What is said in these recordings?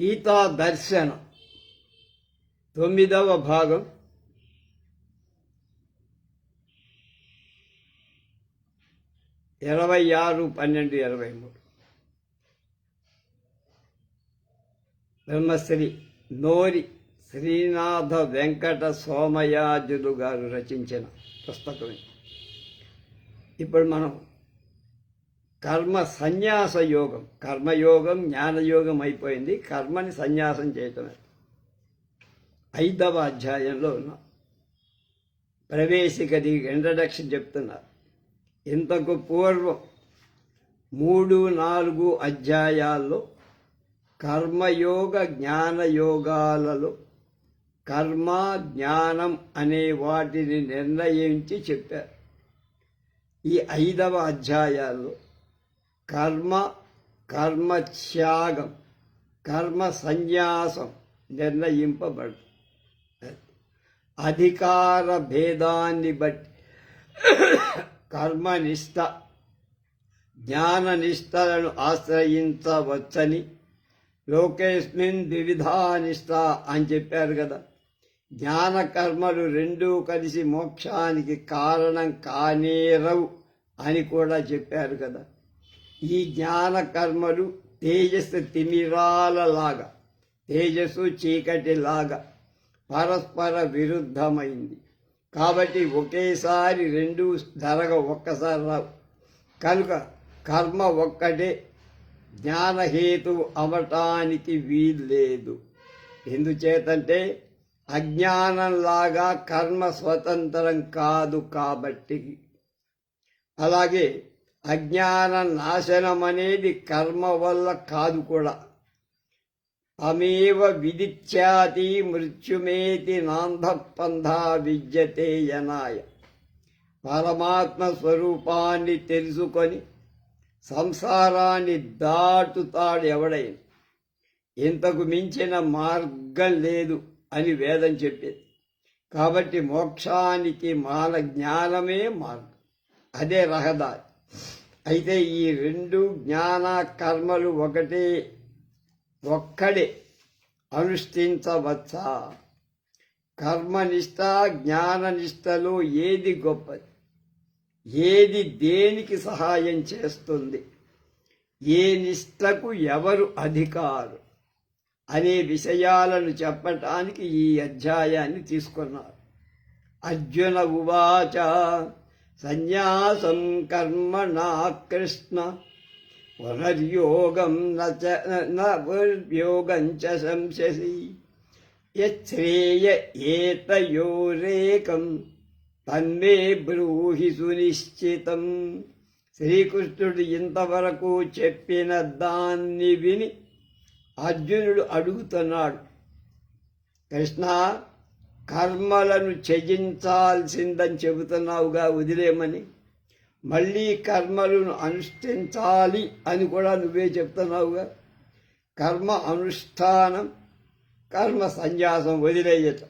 గీతా దర్శనం. తొమ్మిదవ భాగం. ఇరవై ఆరు పన్నెండు ఇరవై మూడు. బ్రహ్మశ్రీ నోరి శ్రీనాథ వెంకట సోమయాజులు గారు రచించిన పుస్తకం ఇప్పుడు మనం కర్మ సన్యాస యోగం. కర్మయోగం జ్ఞానయోగం అయిపోయింది. కర్మని సన్యాసం చేయటమే. ఐదవ అధ్యాయంలో ఉన్నాం. ప్రవేశికది ఇంట్రడక్షన్ చెప్తున్నారు. ఇంతకు పూర్వం మూడు నాలుగు అధ్యాయాల్లో కర్మయోగ జ్ఞానయోగాలలో కర్మ జ్ఞానం అనే వాటిని నిర్ణయించి చెప్పారు. ఈ ఐదవ అధ్యాయాల్లో కర్మ కర్మత్యాగం కర్మ సన్యాసం నిర్ణయింపబడు అధికార భేదాన్ని బట్టి కర్మనిష్ట జ్ఞాననిష్టలను ఆశ్రయించవచ్చని లోకేస్మిన్ ద్విధానిష్ట అని చెప్పారు కదా. జ్ఞాన కర్మలు రెండూ కలిసి మోక్షానికి కారణం కానేరవు అని కూడా చెప్పారు కదా. ఈ జ్ఞాన కర్మలు తేజస్సు తిమిరాలలాగా తేజస్సు చీకటిలాగా పరస్పర విరుద్ధమైంది. కాబట్టి ఒకేసారి రెండు జరగ ఒక్కసారి రావు. కనుక కర్మ ఒక్కటే జ్ఞానహేతు అవటానికి వీల్లేదు. ఎందుచేతంటే అజ్ఞానంలాగా కర్మ స్వతంత్రం కాదు కాబట్టి. అలాగే అజ్ఞాన నాశనం అనేది కర్మ వల్ల కాదు కూడా. అమేవ విదిత్యాతి మృత్యుమేతి నాంధపంధా విద్యతే యనాయ. పరమాత్మ స్వరూపాన్ని తెలుసుకొని సంసారాన్ని దాటుతాడు ఎవడైనా. ఇంతకు మించిన మార్గం లేదు అని వేదం చెప్పేది. కాబట్టి మోక్షానికి మాన జ్ఞానమే మార్గం. అదే రహదారి. అయితే ఈ రెండు జ్ఞాన కర్మలు ఒకటే ఒక్కడే అనుష్ఠించవచ్చా? కర్మనిష్ట జ్ఞాననిష్టలో ఏది గొప్పది? ఏది దేనికి సహాయం చేస్తుంది? ఏ నిష్టకు ఎవరు అధికారు? అనే విషయాలను చెప్పటానికి ఈ అధ్యాయాన్ని తీసుకున్నారు. అర్జున ఉవాచ సన్యాసం కర్మణా కృష్ణ. పునర్యోగం నర్యోగం చ సంశసి. యశ్రేయ ఏతయోరేకం తన్మే బ్రూహి సునిశ్చితం. శ్రీకృష్ణుడు ఇంతవరకు చెప్పిన దాన్ని విని అర్జునుడు అడుగుతున్నాడు కృష్ణ కర్మలను త్యజించాల్సిందని చెబుతున్నావుగా వదిలేమని మళ్ళీ కర్మలను అనుష్ఠించాలి అని కూడా నువ్వే చెప్తున్నావుగా. కర్మ అనుష్ఠానం కర్మ సన్యాసం వదిలేయటం.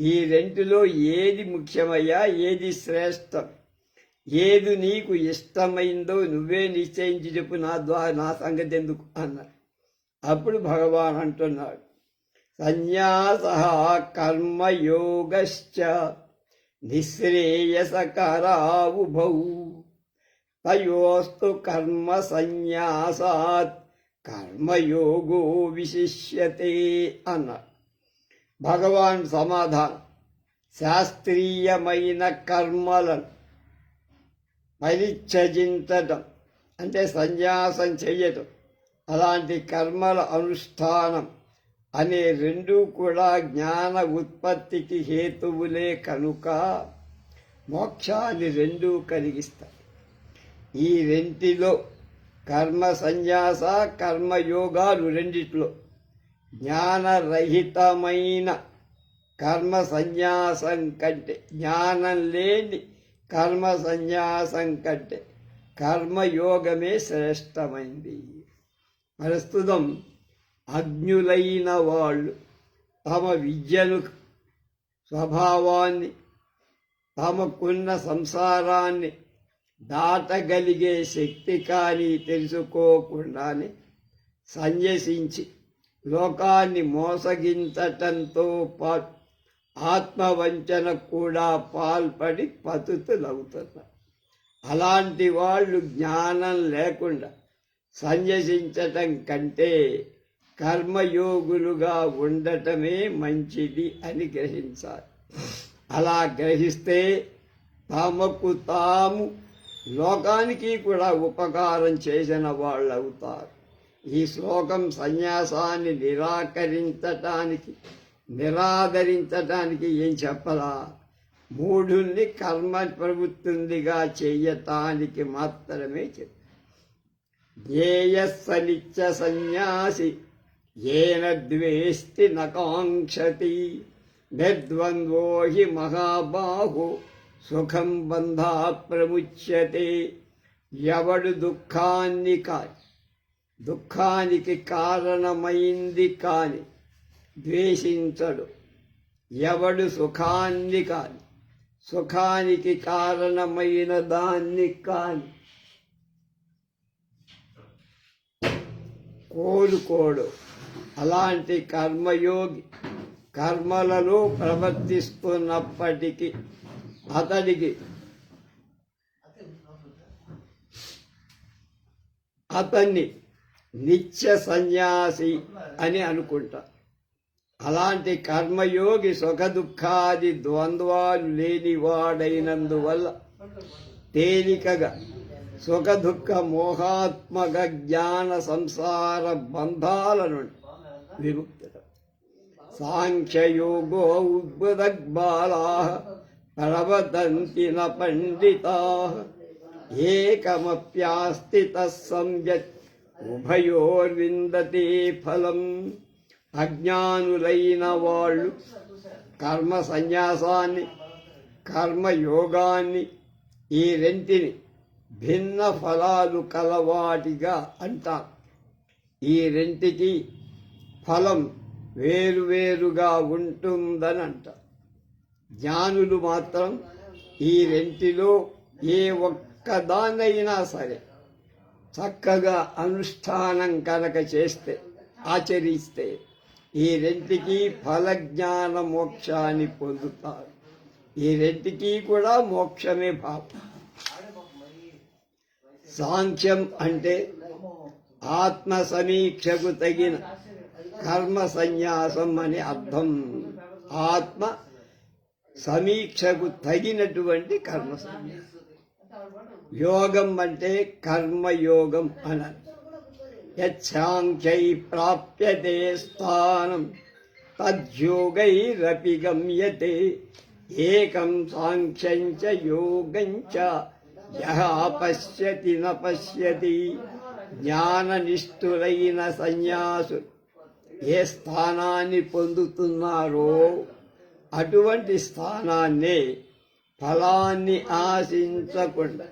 ఈ రెంటిలో ఏది ముఖ్యమయ్యా ఏది శ్రేష్టం? ఏది నీకు ఇష్టమైందో నువ్వే నిశ్చయించి చెప్పు నా ద్వారా నా సంగతి ఎందుకు అన్నారు. అప్పుడు భగవాన్ అంటున్నాడు సన్యాస కర్మయోగశ్చ నిశ్రేయసకరావుభౌ. తయోస్తు కర్మ సన్యాసాత్ కర్మయోగో విశిష్యతే అన్న భగవాన్ సమాధానం. శాస్త్రీయమైన కర్మలను పరిత్యజించటం. అంటే సన్యాసం చెయ్యటం అలాంటి కర్మల అనుష్ఠానం. అనే రెండూ కూడా జ్ఞాన ఉత్పత్తికి హేతువులే కనుక మోక్షాన్ని రెండూ కలిగిస్తాయి. ఈ రెంటిలో కర్మ సన్యాస కర్మయోగాలు రెండిట్లో జ్ఞానరహితమైన కర్మ సన్యాసం కంటే జ్ఞానం లేని కర్మ సన్యాసం కంటే కర్మయోగమే శ్రేష్టమైంది. ప్రస్తుతం అజ్ఞులైన వాళ్ళు తమ విద్యను స్వభావాన్ని తమకున్న సంసారాన్ని దాటగలిగే శక్తి కానీ తెలుసుకోకుండానే సన్యసించి లోకాన్ని మోసగించటంతో పాటు ఆత్మవంచన కూడా పాల్పడి పతుతులవుతున్నారు అలాంటి వాళ్ళు జ్ఞానం లేకుండా సన్యసించటం కంటే కర్మయోగులుగా ఉండటమే మంచిది అని గ్రహించాలి. అలా గ్రహిస్తే తమకు తాము లోకానికి కూడా ఉపకారం చేసిన వాళ్ళు అవుతారు ఈ శ్లోకం సన్యాసాన్ని నిరాకరించటానికి నిరాదరించటానికి ఏం చెప్పరా మూఢుల్ని కర్మ ప్రవృత్తుందిగా చేయటానికి మాత్రమే చెప్పు. జ్ఞేయస్సనిత్య సన్యాసి ఏన ద్వేష్టి నకాంక్షతి నిర్ద్వంద్వో హి మహాబాహు సుఖం బంధా ప్రముచ్యతే ఎవడు దుఃఖాన్ని కాని దుఃఖానికి కారణమైంది కాని ద్వేషించడు ఎవడు సుఖాన్ని కాని సుఖానికి కారణమైన దాన్ని కాని కోలుకోడు అలాంటి కర్మయోగి కర్మలలో ప్రవర్తిస్తున్నప్పటికీ అతడికి అతన్ని నిత్య సన్యాసి అని అనుకుంటా. అలాంటి కర్మయోగి సుఖ దుఃఖాది ద్వంద్వాలు లేనివాడైనందువల్ల తేలికగా సుఖ దుఃఖ మోహాత్మక జ్ఞాన సంసార బంధాల నుండి విముక్త సాంఖ్యయోగో ఉద్భుదగ్బాలా ప్రవదంతి న పండితా. ఏకమప్యాస్తి తస్సంయత్ ఉభయోర్విందతే ఫలం. అజ్ఞానులైన వాళ్ళు కర్మ సన్యాసాన్ని కర్మయోగాన్ని ఈ రెంటిని భిన్న ఫలాలు కలవాటిగా అంటారు. ఈ రెంటికి ఫలం వేరువేరుగా ఉంటుందని జ్ఞానులు మాత్రం ఈ రెంటిలో ఏ ఒక్కదానైనా సరే చక్కగా అనుష్ఠానం కనుక చేస్తే ఆచరిస్తే ఈ రెంటికి ఫలజ్ఞాన మోక్షాన్ని పొందుతారు. ఈ రెంటికి కూడా మోక్షమే భావం. సాంఖ్యం అంటే ఆత్మ సమీక్షకు తగిన కర్మ సన్యాసం అనే అర్థం. ఆత్మ సమీక్షకు తగినటువంటి కర్మ సన్యాసం యోగం అంటే కర్మయోగం అని యచ్చాంఖ్యై ప్రాప్యతే స్థానం. తద్యోగైరపి గమ్యతే. ఏకం సాంఖ్యం చ యోగం చ. యః పశ్యతి న పశ్యతి. జ్ఞాననిష్ఠులైన సన్యాసు ఏ స్థానాన్ని పొందుతున్నారో అటువంటి స్థానాన్ని ఫలాన్ని ఆశించకుండా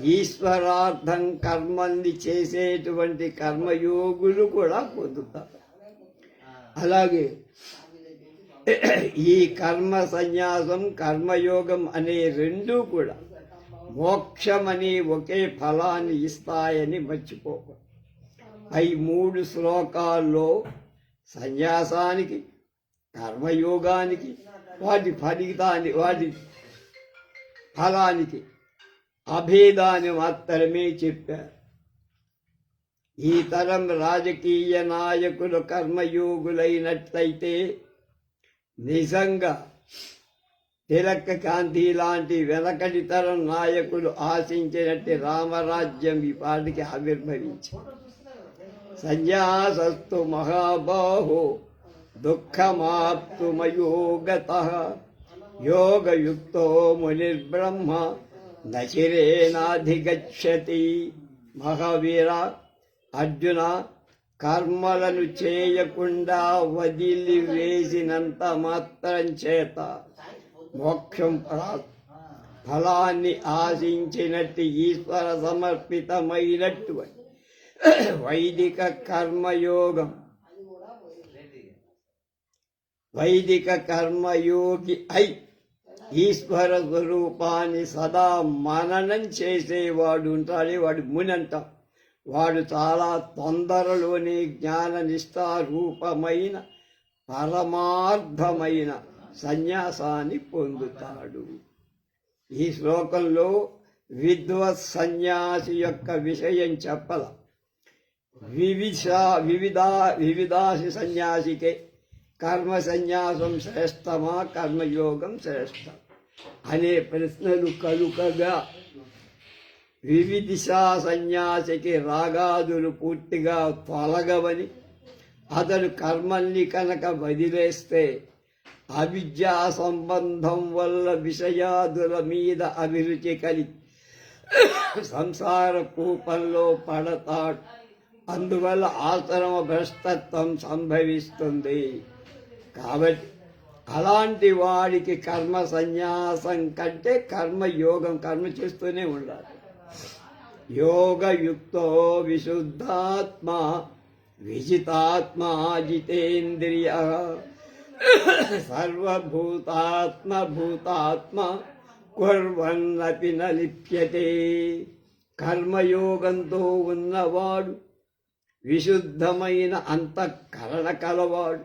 ఈశ్వరార్థం కర్మల్ని చేసేటువంటి కర్మయోగులు కూడా పొందుతారు. అలాగే ఈ కర్మ సన్యాసం కర్మయోగం అనే రెండు కూడా మోక్షమని ఒకే ఫలాన్ని ఇస్తాయని మర్చిపోక ఈ మూడు శ్లోకాల్లో సన్యాసానికి కర్మయోగానికి వాటి ఫలితాన్ని వాటి ఫలానికి అభేదాన్ని మాత్రమే చెప్పారు ఈ తరం రాజకీయ నాయకులు కర్మయోగులైనట్లయితే నిజంగా తిలక్క కాంతి లాంటి వెనకటి తరం నాయకులు ఆశించినట్టు రామరాజ్యం ఈ పాటికి ఆవిర్భవించారు సన్యాసస్తు మహాబాహో దుఃఖమాప్తుమయోగత యోగయుక్తో మునిర్బ్రహ్మ నచిరేనాధిగచ్చతి మహావీర అర్జున కర్మలను చేయకుండా వదిలి వేసినంత మాత్రం చేత మోక్షం ఫలాన్ని ఆశించినట్టు ఈశ్వర సమర్పితమైనటువంటి వైదిక కర్మయోగం. వైదిక కర్మయోగి అయి ఈశ్వర స్వరూపాన్ని సదా మననం చేసేవాడు ఉంటాడే వాడు మునంట. వాడు చాలా తొందరలోనే జ్ఞాన నిష్ఠారూపమైన పరమార్థమైన సన్యాసాన్ని పొందుతాడు. ఈ శ్లోకంలో విద్వత్ సన్యాసి యొక్క విషయం చెప్పల. వివిధ వివిధ వివిధాసి సన్యాసికే కర్మ సన్యాసం శ్రేష్టమా కర్మయోగం శ్రేష్టం అనే ప్రశ్నలు కలుకగా వివిధిషా సన్యాసికి రాగాదులు పూర్తిగా తొలగవని అతడు కర్మల్ని కనుక వదిలేస్తే అవిద్యా సంబంధం వల్ల విషయాదుల మీద అభిరుచి కలిగి సంసార కూపంలో పడతాడు అందువల్ల ఆశ్రమ భ్రష్టత్వం సంభవిస్తుంది. కాబట్టి అలాంటి వాడికి కర్మ సన్యాసం కంటే కర్మ యోగం కర్మ చేస్తూనే ఉండాలి. యోగయుక్తో విశుద్ధాత్మ విజితాత్మ జితేంద్రియ సర్వభూతాత్మ భూతాత్మ కుర్వన్నపి న కర్మయోగంతో ఉన్నవాడు విశుద్ధమైన అంతఃకరణ కలవాడు.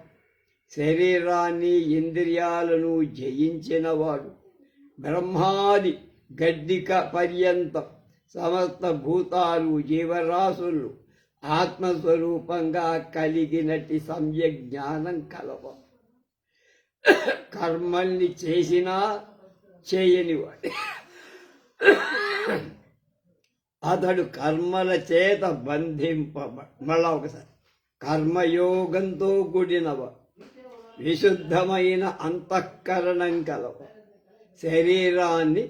శరీరాన్ని ఇంద్రియాలను జయించినవాడు. బ్రహ్మాది గడ్డిక పర్యంతం సమస్త భూతాలు జీవరాశులు ఆత్మస్వరూపంగా కలిగినటి సమ్యక్ జ్ఞానం కలవాడు. కర్మల్ని చేసినా చేయనివాడు. అతడు కర్మల చేత బంధింపబ మళ్ళా ఒకసారి. కర్మయోగంతో కూడినవ విశుద్ధమైన అంతఃకరణం కలవ. శరీరాన్ని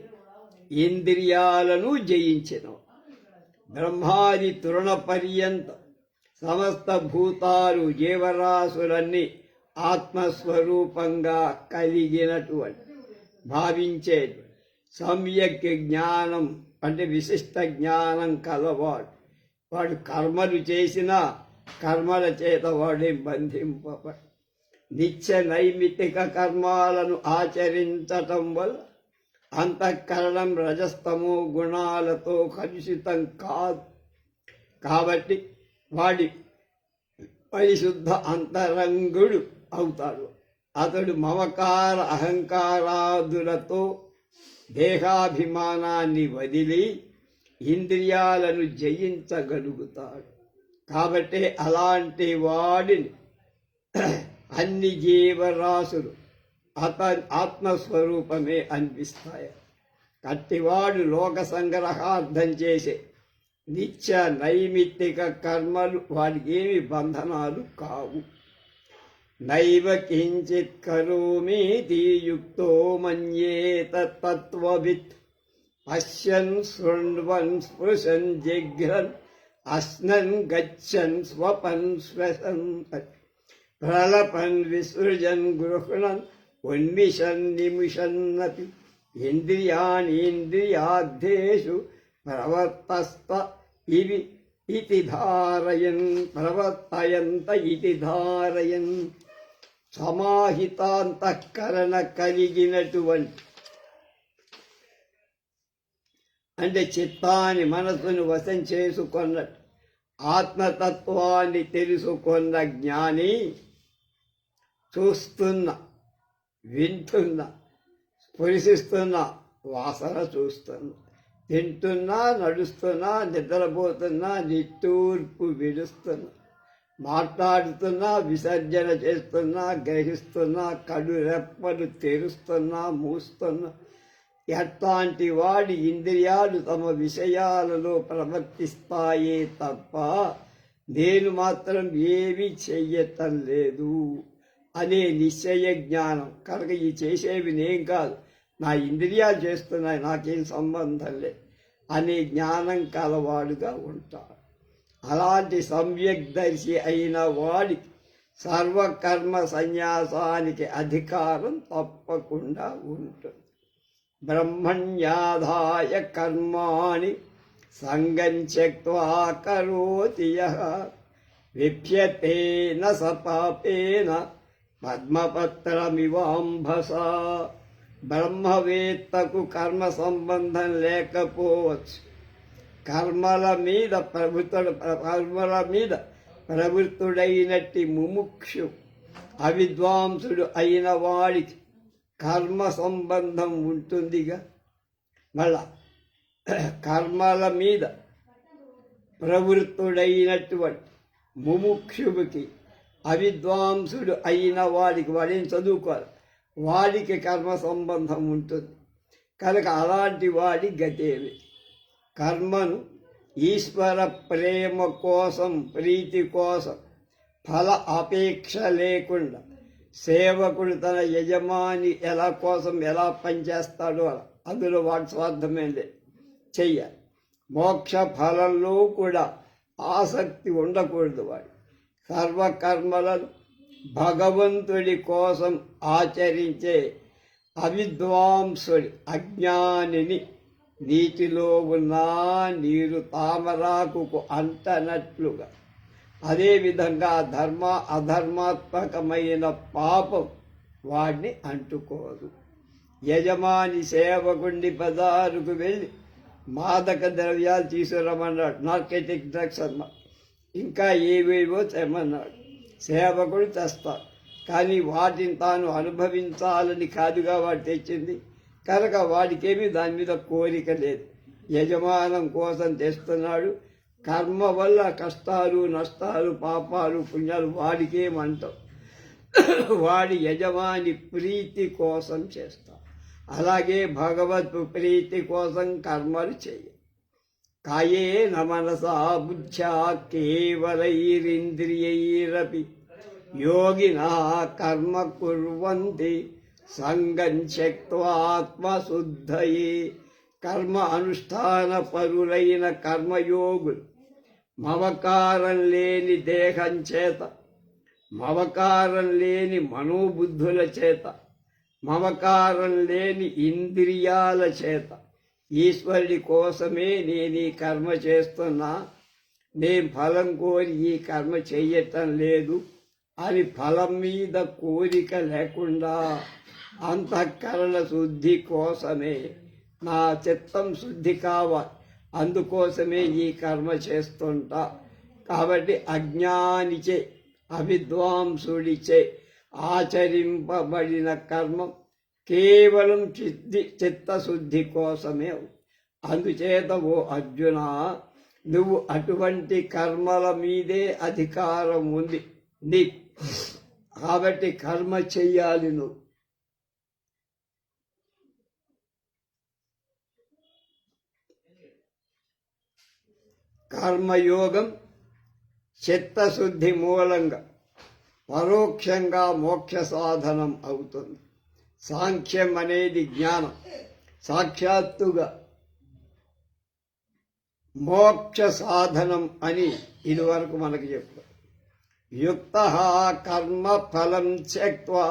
ఇంద్రియాలను జయించిన. బ్రహ్మాది తృణ పర్యంత సమస్త భూతాలు జీవరాశులన్నీ ఆత్మస్వరూపంగా కలిగినటువంటి భావించే సమ్యక్ జ్ఞానం అంటే విశిష్ట జ్ఞానం కలవాడు. వాడు కర్మలు చేసినా కర్మల చేత వాడే బంధింపబ నిత్య నైమిత్తిక కర్మాలను ఆచరించటం వల్ల అంతఃకరణం రజస్తమో గుణాలతో కలుషితం కాదు. కాబట్టి వాడి పరిశుద్ధ అంతరంగుడు అవుతాడు. అతడు మమకార అహంకారాదులతో దేహాభిమానాన్ని వదిలి ఇంద్రియాలను జయించగలుగుతాడు. కాబట్టి అలాంటి వాడిని అన్ని జీవరాశులు అత ఆత్మస్వరూపమే అనిపిస్తాయి. కట్టివాడు లోక సంగ్రహార్థం చేసే నిత్య నైమిత్తిక కర్మలు వాడికి ఏమి బంధనాలు కావు. నైవ కించిత్ కరోమీతి యుక్తో మన్యేత తత్వవిత్. పశ్యన్ శృణ్వన్ స్పృశన్ జిఘ్రన్ అస్నన్ గచ్చన్ స్వపన్ శ్వసన్ ప్రలపన్ విసృజన్ గృహణన్ ఉన్మిషన్ నిమిషన్నపి ఇంద్రియాణీంద్రియార్థేషు ప్రవర్తస్త ఇవి ఇది ధారయన్ ప్రవర్తయంత ఇది ధారయన్. సమాహితాంతఃకరణ కలిగినటువంటి అంటే చిత్తాన్ని మనసును వశం చేసుకున్నట్టు ఆత్మతత్వాన్ని తెలుసుకున్న జ్ఞాని చూస్తున్న వింటున్న స్పృశిస్తున్న వాసన చూస్తున్నా తింటున్నా నడుస్తున్నా నిద్రపోతున్నా నిట్టూర్పు విడుస్తున్నా. మాట్లాడుతున్నా విసర్జన చేస్తున్నా గ్రహిస్తున్నా కడు రెప్పలు తెరుస్తున్నా మూస్తున్నా. ఎట్లాంటి వాడి ఇంద్రియాలు తమ విషయాలలో ప్రవర్తిస్తాయే తప్ప నేను మాత్రం ఏమీ చెయ్యటం లేదు అనే నిశ్చయ జ్ఞానం. కనుక ఈ చేసేవి నేను కాదు నా ఇంద్రియాలు చేస్తున్నాయి నాకేం సంబంధం లేదు అనే జ్ఞానం కలవాడుగా ఉంటాడు అలాంటి సమ్యగ్దర్శి అయిన వాడికి సర్వకర్మ సన్యాసానికి అధికారం తప్పకుండా ఉంటుంది. బ్రహ్మణ్యాధాయ కర్మాణి సంగం త్యక్వా కరోతి యః. విప్యతేన సపాపేన పద్మపత్రమివాంభస. బ్రహ్మవేత్తకు కర్మ సంబంధం లేకపోవచ్చు. కర్మల మీద ప్రభుత్వ కర్మల మీద ప్రవృత్తుడైనట్టి ముముక్షు అవిద్వాంసుడు అయిన వాడికి కర్మ సంబంధం ఉంటుందిగా. మళ్ళా కర్మల మీద ప్రవృత్తుడైనటువంటి ముముక్షువుకి అవిద్వాంసుడు అయిన వాడికి వాడేం చదువుకోవాలి? వాడికి కర్మ సంబంధం ఉంటుంది. కనుక అలాంటి వాడి గతేమి? కర్మను ఈశ్వర ప్రేమ కోసం ప్రీతి కోసం ఫల అపేక్ష లేకుండా సేవకుడు తన యజమాని ఎలా కోసం ఎలా పనిచేస్తాడో అలా. అందులో వాటి స్వార్థమైంది చెయ్యాలి మోక్ష ఫలంలో కూడా ఆసక్తి ఉండకూడదు వాడు. సర్వకర్మలను భగవంతుడి కోసం ఆచరించే అవిద్వాంసుడి అజ్ఞానిని నీటిలో ఉన్న నీరు తామరాకుకు అంటనట్లుగా. అదేవిధంగా ధర్మ అధర్మాత్మకమైన పాపం వాడిని అంటుకోదు. యజమాని సేవకుండి బజారుకు వెళ్ళి మాదక ద్రవ్యాలు తీసుకురమ్మన్నాడు. నార్కెటిక్ డ్రగ్స్ అన్నమాట ఇంకా ఏవేవో తెమ్మన్నాడు. సేవకుడు తెస్తాడు. కానీ వాటిని తాను అనుభవించాలని కాదుగా వాడు తెచ్చింది? కనుక వాడికేమీ దాని మీద కోరిక లేదు. యజమానం కోసం తెస్తున్నాడు. కర్మ వల్ల కష్టాలు నష్టాలు పాపాలు పుణ్యాలు వాడికేమంటాం వాడి యజమాని ప్రీతి కోసం చేస్తాం. అలాగే భగవత్ ప్రీతి కోసం కర్మలు చేయ. కాయే మనసా బుద్ధ్యా కేవలైరింద్రియైరపి. యోగిన కర్మ కుర్వంతి. సంగం త్యక్వాత్మశుద్ధయే కర్మ అనుష్ఠాన పరులైన కర్మయోగులు. మవకారం లేని దేహం చేత. మవకారం లేని మనోబుద్ధుల చేత. మమకారం లేని ఇంద్రియాల చేత. ఈశ్వరుడి కోసమే నేను ఈ కర్మ చేస్తున్నా. నేను ఫలం కోరి ఈ కర్మ చెయ్యటం లేదు. అని ఫలం మీద కోరిక లేకుండా అంతఃకరణ శుద్ధి కోసమే. నా చిత్తం శుద్ధి కావాలి. అందుకోసమే ఈ కర్మ చేస్తుంటా. కాబట్టి అజ్ఞానిచే అవిద్వాంసుడిచే ఆచరింపబడిన కర్మం కేవలం చిత్తి చిత్తశుద్ధి కోసమే. అందుచేత ఓ అర్జున నువ్వు అటువంటి కర్మల మీదే అధికారం ఉంది నీ కాబట్టి కర్మ చెయ్యాలి నువ్వు. కర్మయోగం చిత్తశుద్ధి మూలంగా పరోక్షంగా మోక్ష సాధనం అవుతుంది. సాంఖ్యం అనేది జ్ఞానం. సాక్షాత్తుగా మోక్ష సాధనం అని ఇదివరకు మనకు చెప్తారు యుక్త కర్మ ఫలం త్యక్వా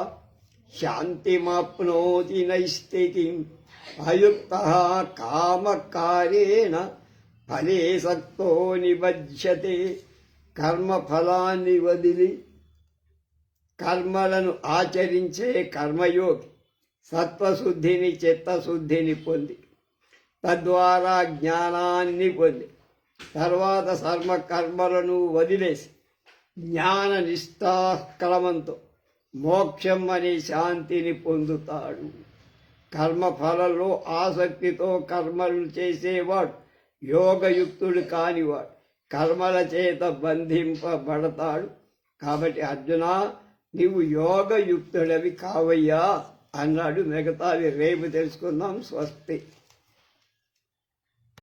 శాంతిమాప్నోతి నైస్థితి అయుక్త కామకారేణ ఫలే సక్తో నిబధ్యతే. కర్మ ఫలాన్ని వదిలి కర్మలను ఆచరించే కర్మయోగి సత్వశుద్ధిని చిత్తశుద్ధిని పొంది. తద్వారా జ్ఞానాన్ని పొంది. తర్వాత సర్వ కర్మలను వదిలేసి జ్ఞాన నిష్ఠాక్రమంతో మోక్షం అనే శాంతిని పొందుతాడు. కర్మఫలంలో ఆసక్తితో కర్మలు చేసేవాడు యోగయుక్తుడు కానివాడు. కర్మల చేత బంధింపబడతాడు. కాబట్టి అర్జున నీవు యోగయుక్తుడవి కావయ్యా అన్నాడు మిగతావి. రేపు తెలుసుకుందాం. స్వస్తి.